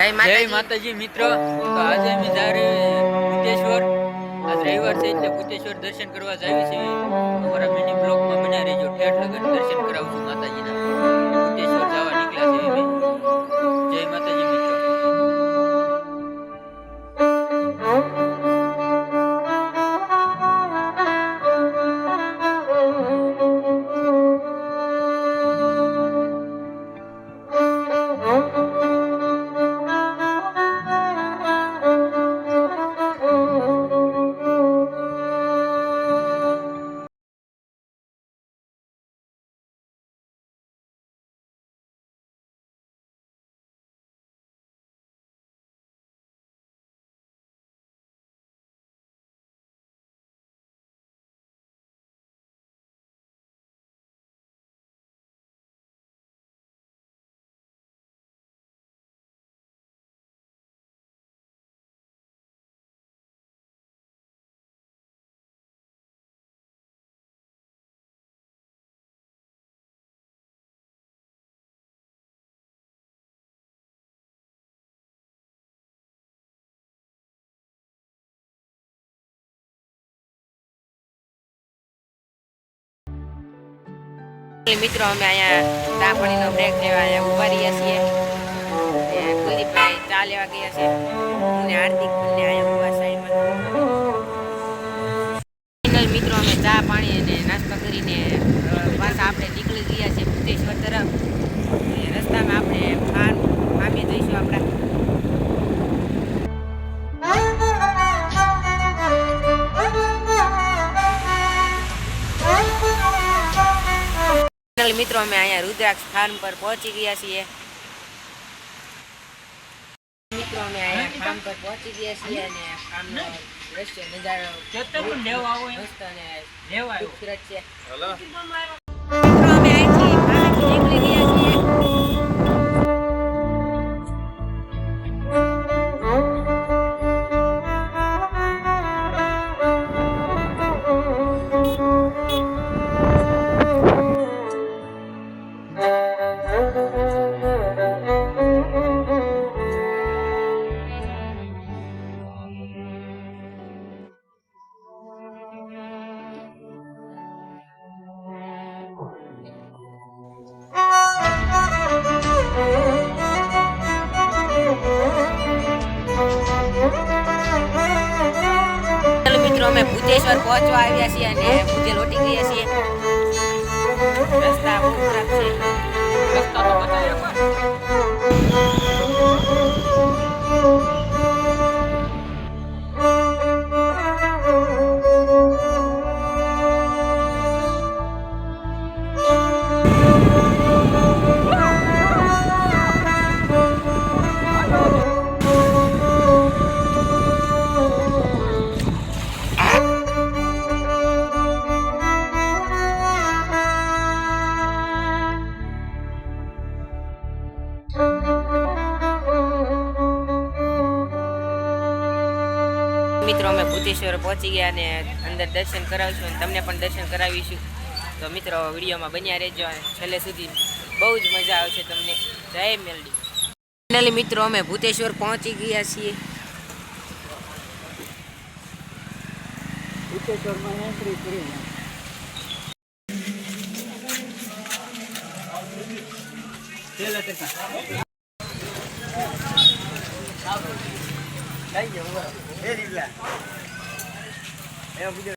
જય માતાજી. મિત્રો. તો આજે અમે જ્યારે ભૂતેશ્વર. આજ રવિવાર છે એટલે ભૂતેશ્વર દર્શન કરવા જાવી છે અમારા મિની બ્લોગમાં બન્યા રહેજો. ઠેઠ લગન દર્શન કરાવું છું માતાજીના. મિત્રો, અમે અહીંયા દાપણીનો પાણીનો બ્રેક લેવા અહીંયા ઊભા રહ્યા છીએ. કુલદીપભાઈ ચા લેવા ગયા છે અને હાર્દિક ને અહીંયા ઊભા સાઈડમાં. મિત્રો, અમે ચા પાણી અને નાસ્તો કરીને પાછા આપણે નીકળી ગયા છે ભૂતેશ્વર તરફ. રસ્તામાં આપણે ફાર્મ ફાર્મે જઈશું આપણા. મિત્રો અમે અહીંયા રુદ્રાક્ષ ફાર્મ પર પહોંચી ગયા છીએ. મિત્રો અમે અહીંયા ફાર્મ પર પહોંચી ગયા છીએ અને ફાર્મનો દ્રશ્ય નજારો ચેતન લેવા આવો એમ. મસ્ત અને ખૂબસૂરત છે. ચાલો મિત્રો, અમે ભૂતેશ્વર પહોંચવા આવ્યા છીએ અને ભૂતે લોટી ગયા છીએ. રસ્તા ખરાબ છે. રસ્તા તો બતાવ્યા મિત્રો અમે ભૂતેશ્વર પહોંચી ગયા અને અંદર દર્શન કરાવીશું અને તમને પણ દર્શન કરાવીશું. તો મિત્રો વિડીયોમાં બન્યા રહેજો અને છેલ્લે સુધી બહુ જ મજા આવશે તમને. જય મેલડી. ફાઇનલી મિત્રો અમે ભૂતેશ્વર પહોંચી ગયા છીએ. ભૂતેશ્વરમાં એન્ટ્રી કરીને Thank you. ஏறி இல்லை. ஏன் பிடிச்ச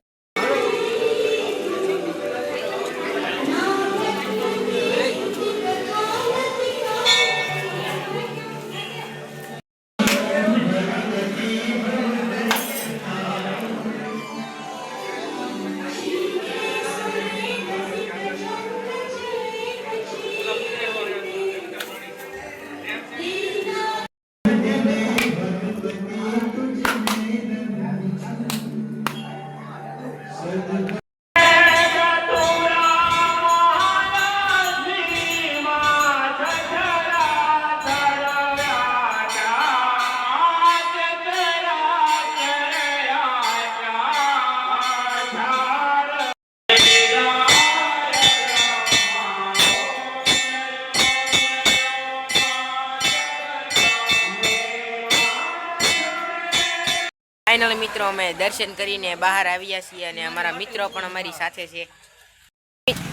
ફાઇનલ મિત્રો, અમે દર્શન કરીને બહાર આવ્યા છીએ અને અમારા મિત્રો પણ અમારી સાથે છે.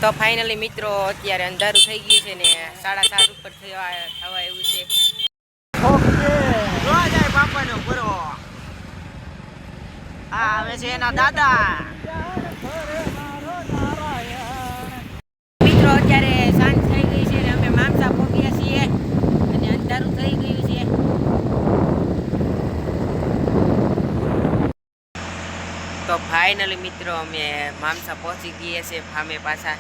તો ફાઇનલી મિત્રો, અત્યારે અંધારું થઈ ગયું છે ને સાડા સાત ઉપર થવા થવા એવું છે. જાય બાપાનો બરો આ આવે છે એના દાદા મિત્રો અત્યારે સાંજ થઈ ગઈ છે ને અમે મામસા પહોંચ્યા છીએ અને અંધારું થઈ ગયું છે તો ફાઇનલી મિત્રો અમે મામસા પહોંચી ગયા છે ફામે પાછા.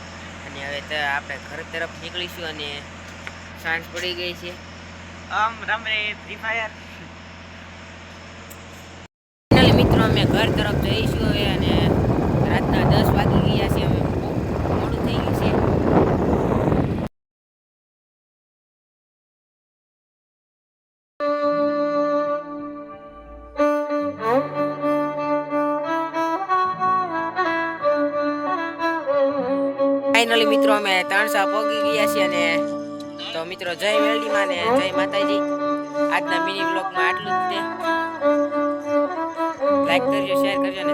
અને હવે તો આપણે ઘર તરફ નીકળીશું અને સાંજ પડી ગઈ છે. આમ રમ રે ફ્રી ફાયર ફાઇનલી મિત્રો અમે ઘર તરફ જઈશું હવે અને રાતના દસ વાગી ગયા છે ફાઇનલી મિત્રો, અમે ત્રણસા પોગી ગયા છીએ અને તો મિત્રો, જય વેલડીમાં ને જય માતાજી. આજના મિની બ્લોગમાં આટલું જ લાઈક કરજો શેર કરજો અને